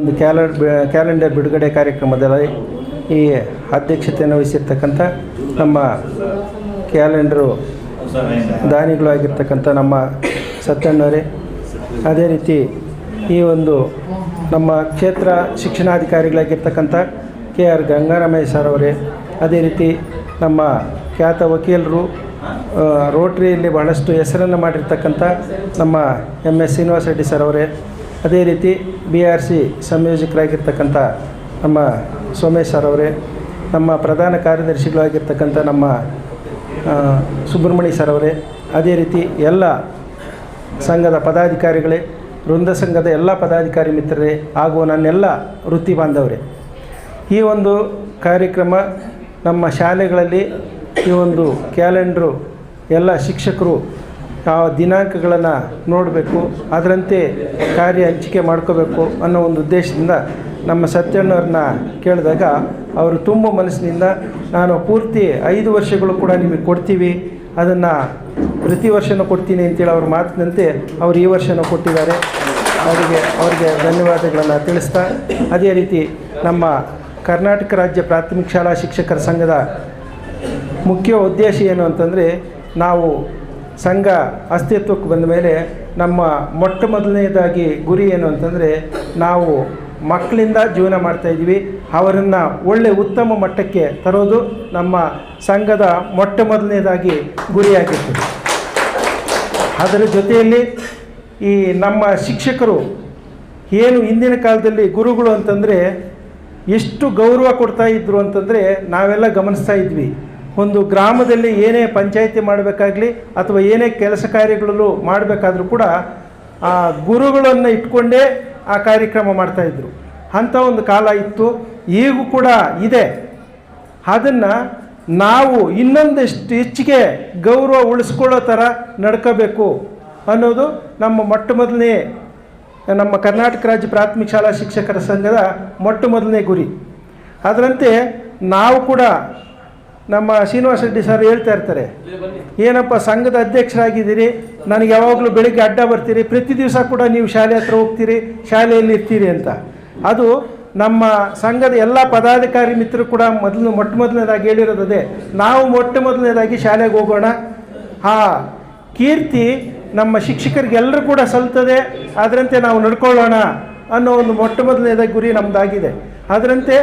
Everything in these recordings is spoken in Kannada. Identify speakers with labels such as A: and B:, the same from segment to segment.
A: ಒಂದು ಕ್ಯಾಲೆಂಡರ್ ಕ್ಯಾಲೆಂಡರ್ ಬಿಡುಗಡೆ ಕಾರ್ಯಕ್ರಮದಲ್ಲಿ ಈ ಅಧ್ಯಕ್ಷತೆಯನ್ನು ವಹಿಸಿರ್ತಕ್ಕಂಥ ನಮ್ಮ ಕ್ಯಾಲೆಂಡರು ದಾನಿಗಳು ಆಗಿರ್ತಕ್ಕಂಥ ನಮ್ಮ ಸತ್ಯಣ್ಣವರೇ ಅದೇ ರೀತಿ ಈ ಒಂದು ನಮ್ಮ ಕ್ಷೇತ್ರ ಶಿಕ್ಷಣಾಧಿಕಾರಿಗಳಾಗಿರ್ತಕ್ಕಂಥ ಕೆ ಆರ್ ಗಂಗಾರಾಮಯ್ಯ ಸರ್ ಅವರೇ, ಅದೇ ರೀತಿ ನಮ್ಮ ಖ್ಯಾತ ವಕೀಲರು ರೋಟ್ರಿಯಲ್ಲಿ ಬಹಳಷ್ಟು ಹೆಸರನ್ನು ಮಾಡಿರ್ತಕ್ಕಂಥ ನಮ್ಮ M S Srinivasa Reddy sir ಅವರೇ ಅದೇ ರೀತಿ ಬಿ ಆರ್ ಸಿ ಸಂಯೋಜಕರಾಗಿರ್ತಕ್ಕಂಥ ನಮ್ಮ ಸೋಮೇಶ್ ಸರ್ ಅವರೇ, ನಮ್ಮ ಪ್ರಧಾನ ಕಾರ್ಯದರ್ಶಿಗಳಾಗಿರ್ತಕ್ಕಂಥ ನಮ್ಮ ಸುಬ್ರಹ್ಮಣ್ಯ ಸರ್ ಅವರೇ, ಅದೇ ರೀತಿ ಎಲ್ಲ ಸಂಘದ ಪದಾಧಿಕಾರಿಗಳೇ, ವೃಂದ ಸಂಘದ ಎಲ್ಲ ಪದಾಧಿಕಾರಿ ಮಿತ್ರರೇ, ಹಾಗೂ ನನ್ನೆಲ್ಲ ವೃತ್ತಿ ಬಾಂಧವರೇ. ಈ ಒಂದು ಕಾರ್ಯಕ್ರಮ ನಮ್ಮ ಶಾಲೆಗಳಲ್ಲಿ ಈ ಒಂದು ಕ್ಯಾಲೆಂಡ್ರು ಎಲ್ಲ ಶಿಕ್ಷಕರು ಆ ದಿನಾಂಕಗಳನ್ನು ನೋಡಬೇಕು, ಅದರಂತೆ ಕಾರ್ಯ ಹಂಚಿಕೆ ಮಾಡ್ಕೋಬೇಕು ಅನ್ನೋ ಒಂದು ಉದ್ದೇಶದಿಂದ ನಮ್ಮ ಸತ್ಯಣ್ಣವ್ರನ್ನ ಕೇಳಿದಾಗ ಅವರು ತುಂಬ ಮನಸ್ಸಿನಿಂದ, ನಾನು ಪೂರ್ತಿ ಐದು ವರ್ಷಗಳು ಕೂಡ ನಿಮಗೆ ಕೊಡ್ತೀವಿ, ಅದನ್ನು ಪ್ರತಿ ವರ್ಷನೂ ಕೊಡ್ತೀನಿ ಅಂತೇಳಿ ಅವ್ರ ಮಾತಿನಂತೆ ಅವರು ಈ ವರ್ಷನೂ ಕೊಟ್ಟಿದ್ದಾರೆ. ಅವರಿಗೆ ಅವರಿಗೆ ಧನ್ಯವಾದಗಳನ್ನು ತಿಳಿಸ್ತಾ, ಅದೇ ರೀತಿ ನಮ್ಮ ಕರ್ನಾಟಕ ರಾಜ್ಯ ಪ್ರಾಥಮಿಕ ಶಾಲಾ ಶಿಕ್ಷಕರ ಸಂಘದ ಮುಖ್ಯ ಉದ್ದೇಶ ಏನು ಅಂತಂದರೆ, ನಾವು ಸಂಘ ಅಸ್ತಿತ್ವಕ್ಕೆ ಬಂದ ಮೇಲೆ ನಮ್ಮ ಮೊಟ್ಟ ಮೊದಲನೇದಾಗಿ ಗುರಿ ಏನು ಅಂತಂದರೆ ನಾವು ಮಕ್ಕಳಿಂದ ಜೀವನ ಮಾಡ್ತಾಯಿದ್ವಿ ಅವರನ್ನು ಒಳ್ಳೆ ಉತ್ತಮ ಮಟ್ಟಕ್ಕೆ ತರೋದು ನಮ್ಮ ಸಂಘದ ಮೊಟ್ಟ ಮೊದಲನೇದಾಗಿ ಗುರಿಯಾಗಿರ್ತದೆ ಅದರ ಜೊತೆಯಲ್ಲಿ ಈ ನಮ್ಮ ಶಿಕ್ಷಕರು ಏನು ಹಿಂದಿನ ಕಾಲದಲ್ಲಿ ಗುರುಗಳು ಅಂತಂದರೆ ಎಷ್ಟು ಗೌರವ ಕೊಡ್ತಾ ಇದ್ರು ಅಂತಂದರೆ ನಾವೆಲ್ಲ ಗಮನಿಸ್ತಾ ಇದ್ವಿ. ಒಂದು ಗ್ರಾಮದಲ್ಲಿ ಏನೇ ಪಂಚಾಯಿತಿ ಮಾಡಬೇಕಾಗ್ಲಿ ಅಥವಾ ಏನೇ ಕೆಲಸ ಕಾರ್ಯಗಳು ಮಾಡಬೇಕಾದ್ರೂ ಕೂಡ ಆ ಗುರುಗಳನ್ನು ಇಟ್ಕೊಂಡೇ ಆ ಕಾರ್ಯಕ್ರಮ ಮಾಡ್ತಾಯಿದ್ರು ಅಂಥ ಒಂದು ಕಾಲ ಇತ್ತು. ಈಗೂ ಕೂಡ ಇದೆ. ಅದನ್ನು ನಾವು ಇನ್ನೊಂದಷ್ಟು ಹೆಚ್ಚಿಗೆ ಗೌರವ ಉಳಿಸ್ಕೊಳ್ಳೋ ಥರ ನಡ್ಕೋಬೇಕು ಅನ್ನೋದು ನಮ್ಮ ಮೊಟ್ಟ ಮೊದಲನೇ, ನಮ್ಮ ಕರ್ನಾಟಕ ರಾಜ್ಯ ಪ್ರಾಥಮಿಕ ಶಾಲಾ ಶಿಕ್ಷಕರ ಸಂಘದ ಮೊಟ್ಟ ಮೊದಲನೇ ಗುರಿ. ಅದರಂತೆ ನಾವು ಕೂಡ ನಮ್ಮ ಶ್ರೀನಿವಾಸ ರೆಡ್ಡಿ ಸರ್ ಹೇಳ್ತಾ ಇರ್ತಾರೆ, ಏನಪ್ಪ, ಸಂಘದ ಅಧ್ಯಕ್ಷರಾಗಿದ್ದೀರಿ, ನನಗೆ ಯಾವಾಗಲೂ ಬೆಳಿಗ್ಗೆ ಅಡ್ಡ ಬರ್ತೀರಿ, ಪ್ರತಿ ದಿವಸ ಕೂಡ ನೀವು ಶಾಲೆ ಹತ್ರ ಹೋಗ್ತೀರಿ, ಶಾಲೆಯಲ್ಲಿ ಇರ್ತೀರಿ ಅಂತ. ಅದು ನಮ್ಮ ಸಂಘದ ಎಲ್ಲ ಪದಾಧಿಕಾರಿ ಮಿತ್ರರು ಕೂಡ ಮೊದಲು ಮೊಟ್ಟ ಮೊದಲನೇದಾಗಿ ಹೇಳಿರೋದೇ ನಾವು ಮೊಟ್ಟ ಮೊದಲನೇದಾಗಿ ಶಾಲೆಗೆ ಹೋಗೋಣ. ಆ ಕೀರ್ತಿ ನಮ್ಮ ಶಿಕ್ಷಕರಿಗೆಲ್ಲರೂ ಕೂಡ ಸಲ್ತದೆ ಅದರಂತೆ ನಾವು ನಡ್ಕೊಳ್ಳೋಣ ಅನ್ನೋ ಒಂದು ಮೊಟ್ಟ ಮೊದಲನೇದಾಗಿ ಗುರಿ ನಮ್ಮದಾಗಿದೆ ಅದರಂತೆ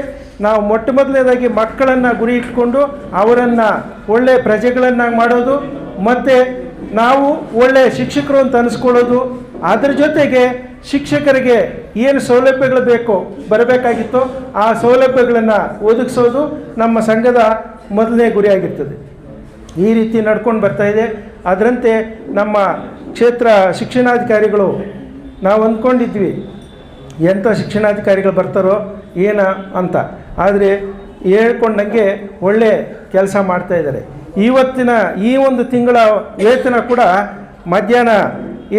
A: ನಾವು ಮೊಟ್ಟ ಮೊದಲನೇದಾಗಿ ಮಕ್ಕಳನ್ನು ಗುರಿ ಇಟ್ಕೊಂಡು ಅವರನ್ನು ಒಳ್ಳೆ ಪ್ರಜೆಗಳನ್ನಾಗಿ ಮಾಡೋದು, ಮತ್ತು ನಾವು ಒಳ್ಳೆ ಶಿಕ್ಷಕರು ಅಂತ ಅನಿಸ್ಕೊಳ್ಳೋದು. ಅದ್ರ ಜೊತೆಗೆ ಶಿಕ್ಷಕರಿಗೆ ಏನು ಸೌಲಭ್ಯಗಳು ಬೇಕೋ ಬರಬೇಕಾಗಿತ್ತೋ ಆ ಸೌಲಭ್ಯಗಳನ್ನು ಒದಗಿಸೋದು ನಮ್ಮ ಸಂಘದ ಮೊದಲನೇ ಗುರಿಯಾಗಿರ್ತದೆ. ಈ ರೀತಿ ನಡ್ಕೊಂಡು ಬರ್ತಾ ಇದೆ. ಅದರಂತೆ ನಮ್ಮ ಕ್ಷೇತ್ರ ಶಿಕ್ಷಣಾಧಿಕಾರಿಗಳು, ನಾವು ಅಂದ್ಕೊಂಡಿದ್ವಿ ಎಂಥ ಶಿಕ್ಷಣಾಧಿಕಾರಿಗಳು ಬರ್ತಾರೋ, ಏನ ಅಂತ. ಆದರೆ ಹೇಳ್ಕೊಂಡಂಗೆ ಒಳ್ಳೆ ಕೆಲಸ ಮಾಡ್ತಾ ಇದ್ದಾರೆ. ಇವತ್ತಿನ ಈ ಒಂದು ತಿಂಗಳ ವೇತನ ಕೂಡ ಮಧ್ಯಾಹ್ನ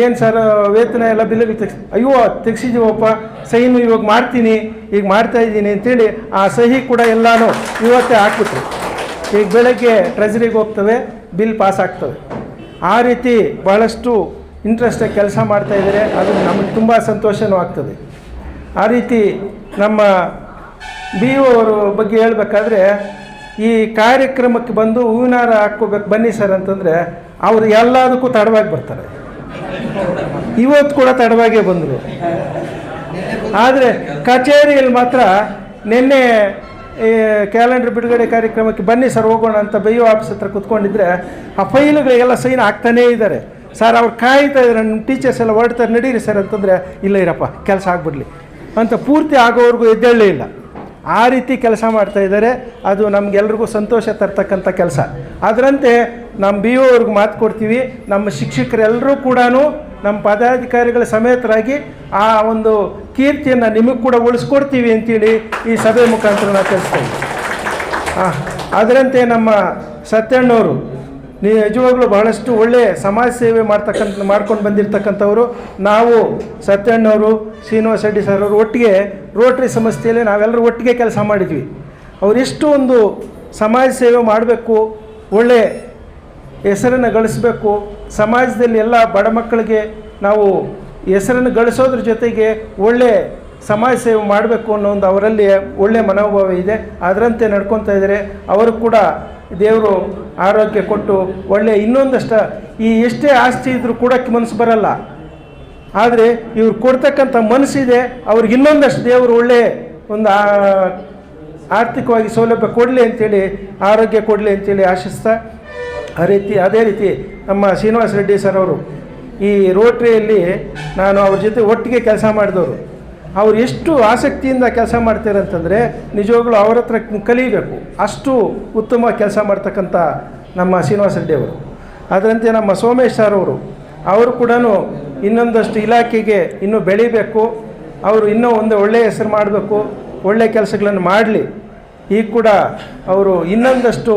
A: ಏನು ಸರ್ ವೇತನ ಎಲ್ಲ ಬಿಲ್ ತೆಗ್ಸಿ ಅಯ್ಯೋ, ತೆಗ್ಸಿದ್ದೀವಪ್ಪ, ಸೈನು ಇವಾಗ ಮಾಡ್ತೀನಿ, ಈಗ ಮಾಡ್ತಾ ಇದ್ದೀನಿ ಅಂತೇಳಿ ಆ ಸಹಿ ಕೂಡ ಎಲ್ಲನೂ ಇವತ್ತೇ ಹಾಕ್ಬಿಟ್ರು. ಈಗ ಬೆಳಗ್ಗೆ ಟ್ರೆಜರಿಗೆ ಹೋಗ್ತವೆ, ಬಿಲ್ ಪಾಸ್ ಆಗ್ತವೆ. ಆ ರೀತಿ ಭಾಳಷ್ಟು ಇಂಟ್ರೆಸ್ಟಾಗಿ ಕೆಲಸ ಮಾಡ್ತಾ ಇದ್ದಾರೆ, ಅದು ನಮಗೆ ತುಂಬ ಸಂತೋಷವೂ ಆಗ್ತದೆ. ಆ ರೀತಿ ನಮ್ಮ ಬಿ ಒ ಅವರ ಬಗ್ಗೆ ಹೇಳಬೇಕಾದ್ರೆ, ಈ ಕಾರ್ಯಕ್ರಮಕ್ಕೆ ಬಂದು ಹೂವಿನಾರ ಹಾಕ್ಕೋಬೇಕು ಬನ್ನಿ ಸರ್ ಅಂತಂದರೆ, ಅವರು ಎಲ್ಲದಕ್ಕೂ ತಡವಾಗಿ ಬರ್ತಾರೆ. ಇವತ್ತು ಕೂಡ ತಡವಾಗೇ ಬಂದರು. ಆದರೆ ಕಚೇರಿಯಲ್ಲಿ ಮಾತ್ರ ನಿನ್ನೆ ಕ್ಯಾಲೆಂಡರ್ ಬಿಡುಗಡೆ ಕಾರ್ಯಕ್ರಮಕ್ಕೆ ಬನ್ನಿ ಸರ್, ಹೋಗೋಣ ಅಂತ ಬೈಯೋ ಆಫೀಸ್ ಹತ್ರ ಕುತ್ಕೊಂಡಿದ್ರೆ, ಆ ಫೈಲ್ಗಳಿಗೆಲ್ಲ ಸೈನ್ ಆಗ್ತಾನೇ ಇದ್ದಾರೆ. ಸರ್, ಅವ್ರು ಕಾಯ್ತಾ ಇದ್ದಾರೆ, ನಮ್ಮ ಟೀಚರ್ಸ್ ಎಲ್ಲ ಹೊರಡ್ತಾರೆ, ನಡೀರಿ ಸರ್ ಅಂತಂದರೆ, ಇಲ್ಲ ಇರಪ್ಪ, ಕೆಲಸ ಆಗ್ಬಿಡ್ಲಿ. ಅಂತ ಪೂರ್ತಿ ಆಗೋವರೆಗೂ ಎದ್ದೇಳಲೇ ಇಲ್ಲ. ಆ ರೀತಿ ಕೆಲಸ ಮಾಡ್ತಾ ಇದ್ದಾರೆ. ಅದು ನಮಗೆಲ್ರಿಗೂ ಸಂತೋಷ ತರ್ತಕ್ಕಂಥ ಕೆಲಸ. ಅದರಂತೆ ನಮ್ಮ ಬಿ ಒ ಅವ್ರಿಗೆ ಮಾತು ಕೊಡ್ತೀವಿ. ನಮ್ಮ ಶಿಕ್ಷಕರೆಲ್ಲರೂ ಕೂಡ ನಮ್ಮ ಪದಾಧಿಕಾರಿಗಳ ಸಮೇತರಾಗಿ ಆ ಒಂದು ಕೀರ್ತಿಯನ್ನು ನಿಮಗೆ ಕೂಡ ಉಳಿಸ್ಕೊಡ್ತೀವಿ ಅಂತೇಳಿ ಈ ಸಭೆ ಮುಖಾಂತರ ನಾವು ತಿಳಿಸ್ತಾ ಅದರಂತೆ ನಮ್ಮ ಸತ್ಯಣ್ಣವರು ನೀವು ನಿಜವಾಗ್ಲೂ ಬಹಳಷ್ಟು ಒಳ್ಳೆಯ ಸಮಾಜ ಸೇವೆ ಮಾಡ್ತಕ್ಕಂಥ, ಮಾಡ್ಕೊಂಡು ಬಂದಿರತಕ್ಕಂಥವ್ರು. ನಾವು ಸತ್ಯಣ್ಣವರು, ಶ್ರೀನಿವಾಸ ರೆಡ್ಡಿ ಸರ್ ಅವರು ಒಟ್ಟಿಗೆ ರೋಟ್ರಿ ಸಂಸ್ಥೆಯಲ್ಲಿ ನಾವೆಲ್ಲರೂ ಒಟ್ಟಿಗೆ ಕೆಲಸ ಮಾಡಿದ್ವಿ. ಅವರೆಷ್ಟು ಒಂದು ಸಮಾಜ ಸೇವೆ ಮಾಡಬೇಕು, ಒಳ್ಳೆ ಹೆಸರನ್ನು ಗಳಿಸಬೇಕು, ಸಮಾಜದಲ್ಲಿ ಎಲ್ಲ ಬಡ ಮಕ್ಕಳಿಗೆ ನಾವು ಹೆಸರನ್ನು ಗಳಿಸೋದ್ರ ಜೊತೆಗೆ ಒಳ್ಳೆ ಸಮಾಜ ಸೇವೆ ಮಾಡಬೇಕು ಅನ್ನೋ ಒಂದು ಅವರಲ್ಲಿ ಒಳ್ಳೆಯ ಮನೋಭಾವ ಇದೆ. ಅದರಂತೆ ನಡ್ಕೊತಾ ಇದ್ದಾರೆ. ಅವರು ಕೂಡ ದೇವರು ಆರೋಗ್ಯ ಕೊಟ್ಟು ಒಳ್ಳೆಯ ಇನ್ನೊಂದಷ್ಟು ಈ ಎಷ್ಟೇ ಆಸ್ತಿ ಇದ್ದರೂ ಕೊಡೋಕ್ಕೆ ಮನಸ್ಸು ಬರಲ್ಲ. ಆದರೆ ಇವ್ರು ಕೊಡ್ತಕ್ಕಂಥ ಮನಸ್ಸಿದೆ, ಅವ್ರಿಗೆ ಇನ್ನೊಂದಷ್ಟು ದೇವರು ಒಳ್ಳೆ ಒಂದು ಆರ್ಥಿಕವಾಗಿ ಸೌಲಭ್ಯ ಕೊಡಲಿ ಅಂತೇಳಿ, ಆರೋಗ್ಯ ಕೊಡಲಿ ಅಂತೇಳಿ ಆಶಿಸ್ತಾ. ಆ ರೀತಿ, ಅದೇ ರೀತಿ ನಮ್ಮ ಶ್ರೀನಿವಾಸ ರೆಡ್ಡಿ ಸರ್ ಅವರು ಈ ರೋಟ್ರಿಯಲ್ಲಿ ನಾನು ಅವ್ರ ಜೊತೆ ಒಟ್ಟಿಗೆ ಕೆಲಸ ಮಾಡಿದವರು. ಅವ್ರು ಎಷ್ಟು ಆಸಕ್ತಿಯಿಂದ ಕೆಲಸ ಮಾಡ್ತಾರೆ ಅಂತಂದರೆ ನಿಜವಾಗ್ಲೂ ಅವ್ರ ಹತ್ರ ಕಲಿಬೇಕು. ಅಷ್ಟು ಉತ್ತಮ ಕೆಲಸ ಮಾಡ್ತಕ್ಕಂಥ ನಮ್ಮ ಶ್ರೀನಿವಾಸ ರೆಡ್ಡಿ ಅವರು. ಅದರಂತೆ ನಮ್ಮ ಸೋಮೇಶ್ ಸರ್ ಅವರು ಅವರು ಕೂಡ ಇನ್ನೊಂದಷ್ಟು ಇಲಾಖೆಗೆ ಇನ್ನೂ ಬೆಳಿಬೇಕು. ಅವರು ಇನ್ನೂ ಒಂದು ಒಳ್ಳೆಯ ಹೆಸರು ಮಾಡಬೇಕು ಒಳ್ಳೆಯ ಕೆಲಸಗಳನ್ನು ಮಾಡಲಿ. ಈಗ ಕೂಡ ಅವರು ಇನ್ನೊಂದಷ್ಟು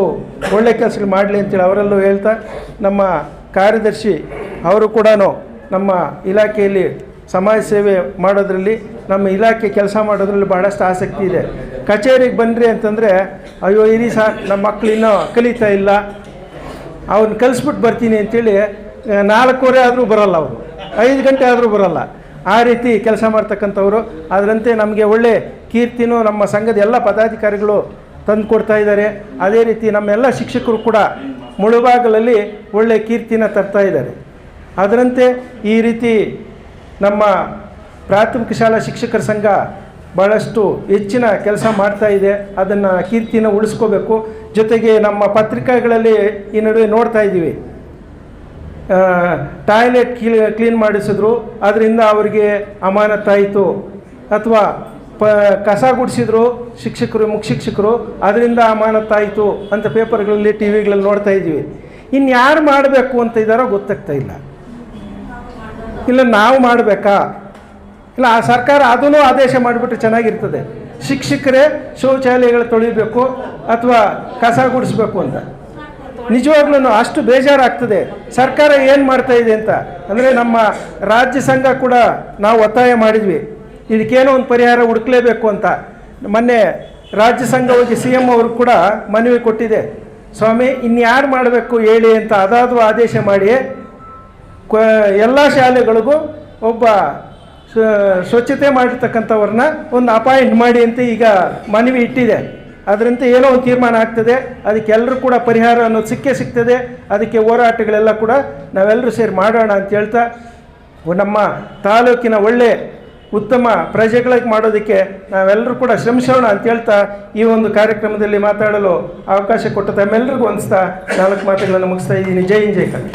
A: ಒಳ್ಳೆಯ ಕೆಲಸಗಳು ಮಾಡಲಿ ಅಂತೇಳಿ ಅವರಲ್ಲೂ ಹೇಳ್ತಾ, ನಮ್ಮ ಕಾರ್ಯದರ್ಶಿ ಅವರು ಕೂಡ ನಮ್ಮ ಇಲಾಖೆಯಲ್ಲಿ ಸಮಾಜ ಸೇವೆ ಮಾಡೋದ್ರಲ್ಲಿ ನಮ್ಮ ಇಲಾಖೆ ಕೆಲಸ ಮಾಡೋದ್ರಲ್ಲಿ ಭಾಳಷ್ಟು ಆಸಕ್ತಿ ಇದೆ. ಕಚೇರಿಗೆ ಬನ್ನಿರಿ ಅಂತಂದರೆ, ಅಯ್ಯೋ, ಇರಿ ಸರ್, ನಮ್ಮ ಮಕ್ಕಳು ಇನ್ನೂ ಕಲಿತಾ ಇಲ್ಲ. ಅವ್ರನ್ನ ಕಲಿಸ್ಬಿಟ್ಟು ಬರ್ತೀನಿ ಅಂತೇಳಿ ನಾಲ್ಕೂವರೆ ಆದರೂ ಬರೋಲ್ಲ ಅವರು. ಐದು ಗಂಟೆ ಆದರೂ ಬರಲ್ಲ. ಆ ರೀತಿ ಕೆಲಸ ಮಾಡ್ತಕ್ಕಂಥವ್ರು. ಅದರಂತೆ ನಮಗೆ ಒಳ್ಳೆ ಕೀರ್ತಿನೂ ನಮ್ಮ ಸಂಘದ ಎಲ್ಲ ಪದಾಧಿಕಾರಿಗಳು ತಂದು ಕೊಡ್ತಾ ಇದ್ದಾರೆ. ಅದೇ ರೀತಿ ನಮ್ಮೆಲ್ಲ ಶಿಕ್ಷಕರು ಕೂಡ ಮುಳುಬಾಗಲಲ್ಲಿ ಒಳ್ಳೆ ಕೀರ್ತಿನ ತರ್ತಾ ಇದ್ದಾರೆ. ಅದರಂತೆ ಈ ರೀತಿ ನಮ್ಮ ಪ್ರಾಥಮಿಕ ಶಾಲಾ ಶಿಕ್ಷಕರ ಸಂಘ ಭಾಳಷ್ಟು ಹೆಚ್ಚಿನ ಕೆಲಸ ಮಾಡ್ತಾ ಇದೆ. ಅದನ್ನು ಕೀರ್ತಿನ ಉಳಿಸ್ಕೋಬೇಕು. ಜೊತೆಗೆ ನಮ್ಮ ಪತ್ರಿಕೆಗಳಲ್ಲಿ ಈ ನಡುವೆ ನೋಡ್ತಾ ಇದ್ದೀವಿ. ಟಾಯ್ಲೆಟ್ ಕ್ಲೀ ಕ್ಲೀನ್ ಮಾಡಿಸಿದ್ರು. ಅದರಿಂದ ಅವರಿಗೆ ಅಮಾನತಾಯಿತು ಅಥವಾ ಪ, ಕಸ ಗುಡಿಸಿದ್ರು ಶಿಕ್ಷಕರು, ಮುಖ್ಯ ಶಿಕ್ಷಕರು. ಅದರಿಂದ ಅಮಾನತಾಯಿತು ಅಂತ ಪೇಪರ್ಗಳಲ್ಲಿ ಟಿ ವಿಗಳಲ್ಲಿ ನೋಡ್ತಾ ಇದ್ದೀವಿ. ಇನ್ನು ಯಾರು ಮಾಡಬೇಕು ಅಂತ ಇದ್ದಾರೋ ಗೊತ್ತಾಗ್ತಾ ಇಲ್ಲ. ಇಲ್ಲ ನಾವು ಮಾಡಬೇಕಾ? ಇಲ್ಲ, ಆ ಸರ್ಕಾರ ಅದನ್ನು ಆದೇಶ ಮಾಡಿಬಿಟ್ರೆ ಚೆನ್ನಾಗಿರ್ತದೆ. ಶಿಕ್ಷಕರೇ ಶೌಚಾಲಯಗಳು ತೊಳಿಬೇಕು ಅಥವಾ ಕಸ ಗುಡಿಸ್ಬೇಕು ಅಂತ. ನಿಜವಾಗ್ಲೂ ಅಷ್ಟು ಬೇಜಾರಾಗ್ತದೆ. ಸರ್ಕಾರ ಏನು ಮಾಡ್ತಾ ಇದೆ ಅಂತ? ಅಂದರೆ ನಮ್ಮ ರಾಜ್ಯ ಸಂಘ ಕೂಡ ನಾವು ಒತ್ತಾಯ ಮಾಡಿದ್ವಿ. ಇದಕ್ಕೇನೋ ಒಂದು ಪರಿಹಾರ ಹುಡುಕ್ಲೇಬೇಕು ಅಂತ. ಮೊನ್ನೆ ರಾಜ್ಯ ಸಂಘ ಹೋಗಿ ಸಿ ಎಂ ಅವರು ಕೂಡ ಮನವಿ ಕೊಟ್ಟಿದೆ. ಸ್ವಾಮಿ, ಇನ್ಯಾರು ಮಾಡಬೇಕು ಹೇಳಿ ಅಂತ ಅದಾದರೂ ಆದೇಶ ಮಾಡಿ ಎಲ್ಲ ಶಾಲೆಗಳಿಗೂ ಒಬ್ಬ ಸ್ವ- ಸ್ವಚ್ಛತೆ ಮಾಡಿರ್ತಕ್ಕಂಥವ್ರನ್ನ ಒಂದು ಅಪಾಯಿಂಟ್ ಮಾಡಿ ಅಂತ ಈಗ ಮನವಿ ಇಟ್ಟಿದೆ. ಅದರಂತೆ ಏನೋ ಒಂದು ತೀರ್ಮಾನ ಆಗ್ತದೆ. ಅದಕ್ಕೆ ಎಲ್ಲರೂ ಕೂಡ ಪರಿಹಾರ ಅನ್ನೋದು ಸಿಕ್ಕೇ ಸಿಗ್ತದೆ. ಅದಕ್ಕೆ ಹೋರಾಟಗಳೆಲ್ಲ ಕೂಡ ನಾವೆಲ್ಲರೂ ಸೇರಿ ಮಾಡೋಣ ಅಂತ ಹೇಳ್ತಾ, ನಮ್ಮ ತಾಲೂಕಿನ ಒಳ್ಳೆ ಉತ್ತಮ ಪ್ರಜೆಗಳಿಗೆ ಮಾಡೋದಕ್ಕೆ ನಾವೆಲ್ಲರೂ ಕೂಡ ಶ್ರಮಿಸೋಣ ಅಂತ ಹೇಳ್ತಾ ಈ ಒಂದು ಕಾರ್ಯಕ್ರಮದಲ್ಲಿ ಮಾತಾಡಲು ಅವಕಾಶ ಕೊಟ್ಟ ತಮ್ಮೆಲ್ಲರಿಗೂ ಅನಿಸ್ತಾ ನಾಲ್ಕು ಮಾತುಗಳನ್ನು ಮುಗಿಸ್ತಾ ಇದ್ದೀನಿ. ಜೈ ಜೈ ಕನ್ನಡ